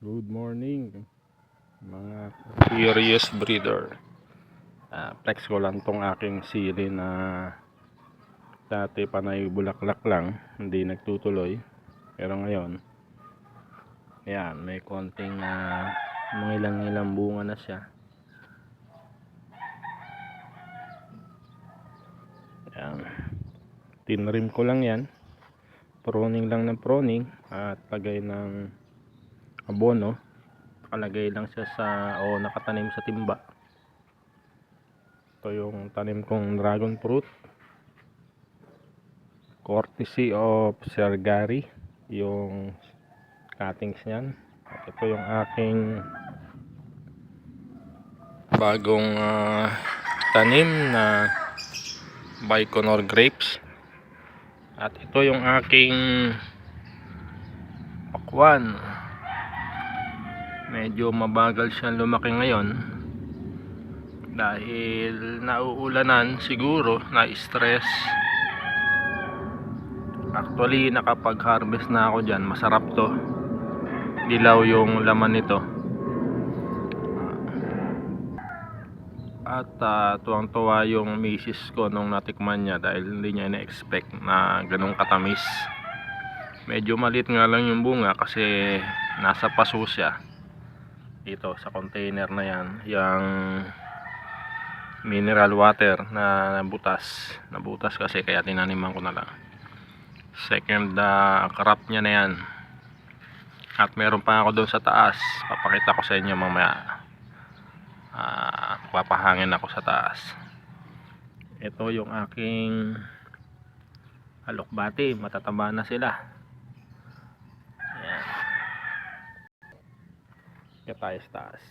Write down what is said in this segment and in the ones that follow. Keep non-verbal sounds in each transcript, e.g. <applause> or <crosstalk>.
Good morning mga curious breeder. Ah, flex ko lang tong aking sili na dati panay bulaklak lang, hindi nagtutuloy. Pero ngayon, ayan, may konting uh, mga ilang ilang bunga na siya. Ayan. Tinrim ko lang yan. Proning lang ng proning at lagay ng abono nakalagay lang siya sa o nakatanim sa timba. Ito yung tanim kong dragon fruit. Courtesy of Sir Gary yung cuttings niyan. At ito yung aking bagong ah, tanim na Baikonur grapes. At ito yung aking pakwan medyo mabagal siya lumaki ngayon. Dahil nauulanan siguro na stress. Actually nakapag harvest na ako dyan. Masarap to. Dilaw yung laman nito. At uh, tuwang-tuwa yung misis ko nung natikman niya dahil hindi niya na-expect na ganun katamis. Medyo malit nga lang yung bunga kasi nasa paso siya dito sa container na yan yung mineral water na nabutas. Nabutas kasi kaya tinaniman ko na lang. Second uh, crop niya na yan. At meron pa ako doon sa taas. Papakita ko sa inyo mamaya. Uh, papahangin ako sa taas. Ito yung aking alokbati matataba na sila Ayan. Kaya tayo sa taas.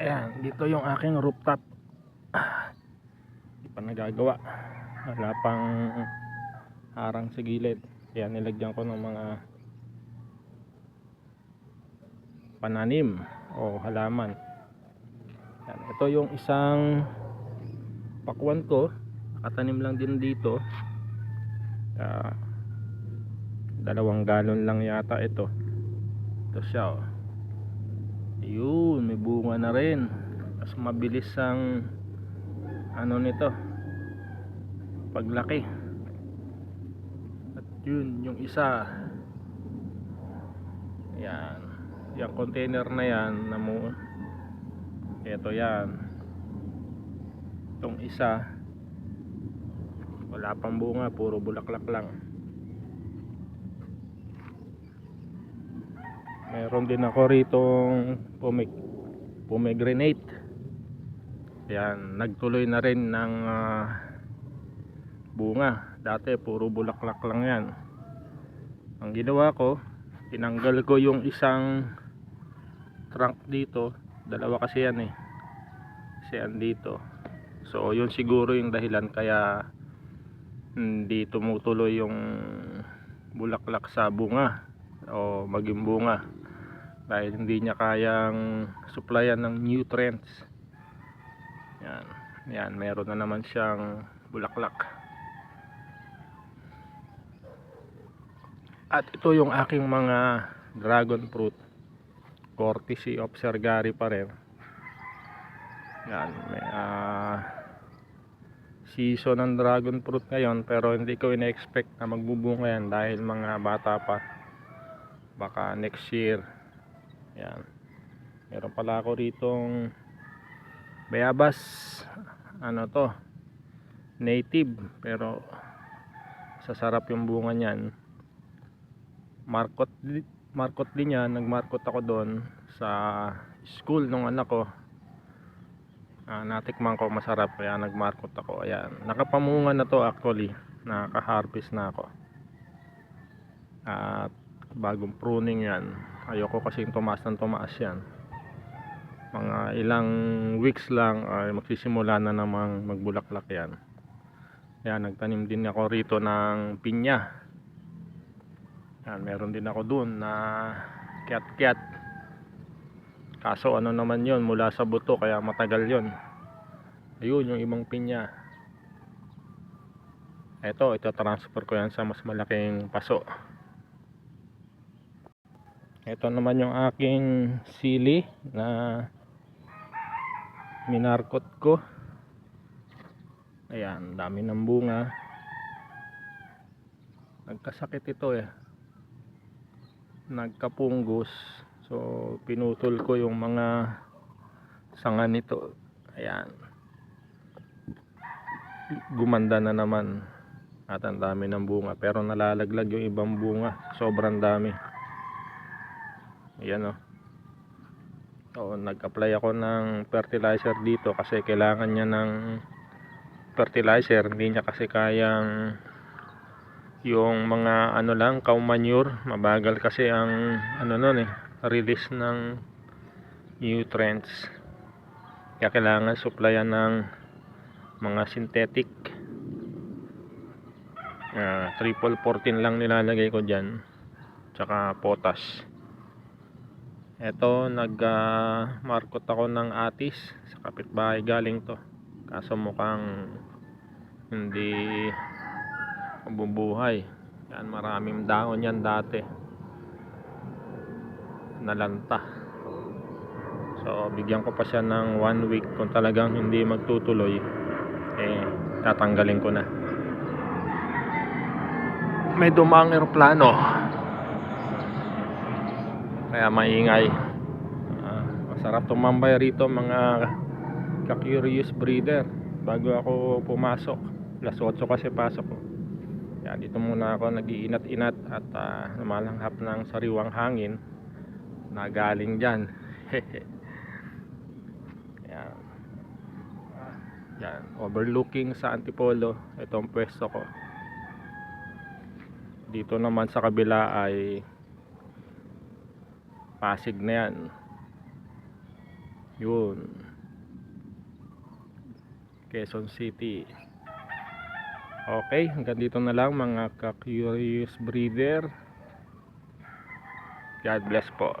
Ayan, dito yung aking rooftop. Hindi pa nagagawa. Wala pang harang sa gilid. Kaya nilagyan ko ng mga pananim o halaman. Ayan, ito yung isang pakwan ko. Nakatanim lang din dito. Ah, dalawang galon lang yata ito. Ito siya oh. yun may bunga na rin. Mas mabilis ang ano nito paglaki. At yun yung isa. Yan. Yung container na yan na mo ito yan. Itong isa wala pang bunga puro bulaklak lang Meron din ako ritong pomeg pomegranate. Yan, nagtuloy na rin ng ah, bunga. Dati puro bulaklak lang 'yan. Ang ginawa ko, tinanggal ko yung isang trunk dito. Dalawa kasi yan eh. Kasi yan dito. So, yun siguro yung dahilan kaya hindi tumutuloy yung bulaklak sa bunga o maging bunga dahil hindi niya kayang supplyan ng nutrients. Yan. Yan meron na naman siyang bulaklak. At ito yung aking mga dragon fruit. Courtesy of Sir Gary pa rin. Yan may ah, season ng dragon fruit ngayon pero hindi ko ina-expect na magbubunga yan dahil mga bata pa. Baka next year yan. Meron pala ako ritong bayabas. Ano to? Native. Pero sasarap yung bunga niyan. Markot markot din yan. Nagmarkot ako doon sa school nung anak ko. Ah, natikman ko masarap. Kaya nagmarkot ako. Ayan. Nakapamunga na to actually. Nakaka-harvest na ako. At bagong pruning yan ayoko kasi tumaas ng tumaas yan. Mga ilang weeks lang ay magsisimula na namang magbulaklak yan. Yan nagtanim din ako rito ng pinya. Yan meron din ako dun na kiat kiat kaso ano naman yon mula sa buto kaya matagal yon ayun yung ibang pinya. Ito, ito transfer ko yan sa mas malaking paso. Ito naman yung aking sili na minarkot ko. Ayan, dami ng bunga. Nagkasakit ito eh. Nagkapunggos. So, pinutol ko yung mga sanga nito. Ayan. Gumanda na naman. At ang dami ng bunga. Pero nalalaglag yung ibang bunga. Sobrang dami. Ayan o. So, nag-apply ako ng fertilizer dito kasi kailangan niya ng fertilizer. Hindi niya kasi kayang yung mga ano lang, cow manure. Mabagal kasi ang ano nun eh, release ng nutrients. Kaya kailangan supplyan ng mga synthetic. Ah, triple 14 lang nilalagay ko dyan. Tsaka potash. Eto, nag-markot ako ng atis sa kapitbahay galing to. Kaso mukhang hindi mabubuhay. Yan, maraming dahon yan dati. Nalanta. So, bigyan ko pa siya ng one week kung talagang hindi magtutuloy. Eh, tatanggalin ko na. May dumaang eroplano. Kaya maingay. Ah, masarap tumambay rito mga ka-curious breeder bago ako pumasok. Alas 8 kasi pasok ko. Kaya dito muna ako nag-iinat-inat at ah, lumalanghap ng sariwang hangin na galing dyan. <laughs> Yan. Yan. Overlooking sa Antipolo. Itong pwesto ko. Dito naman sa kabila ay Pasig na yan. Yun. Quezon City. Okay, hanggang dito na lang mga ka-curious breeder. God bless po.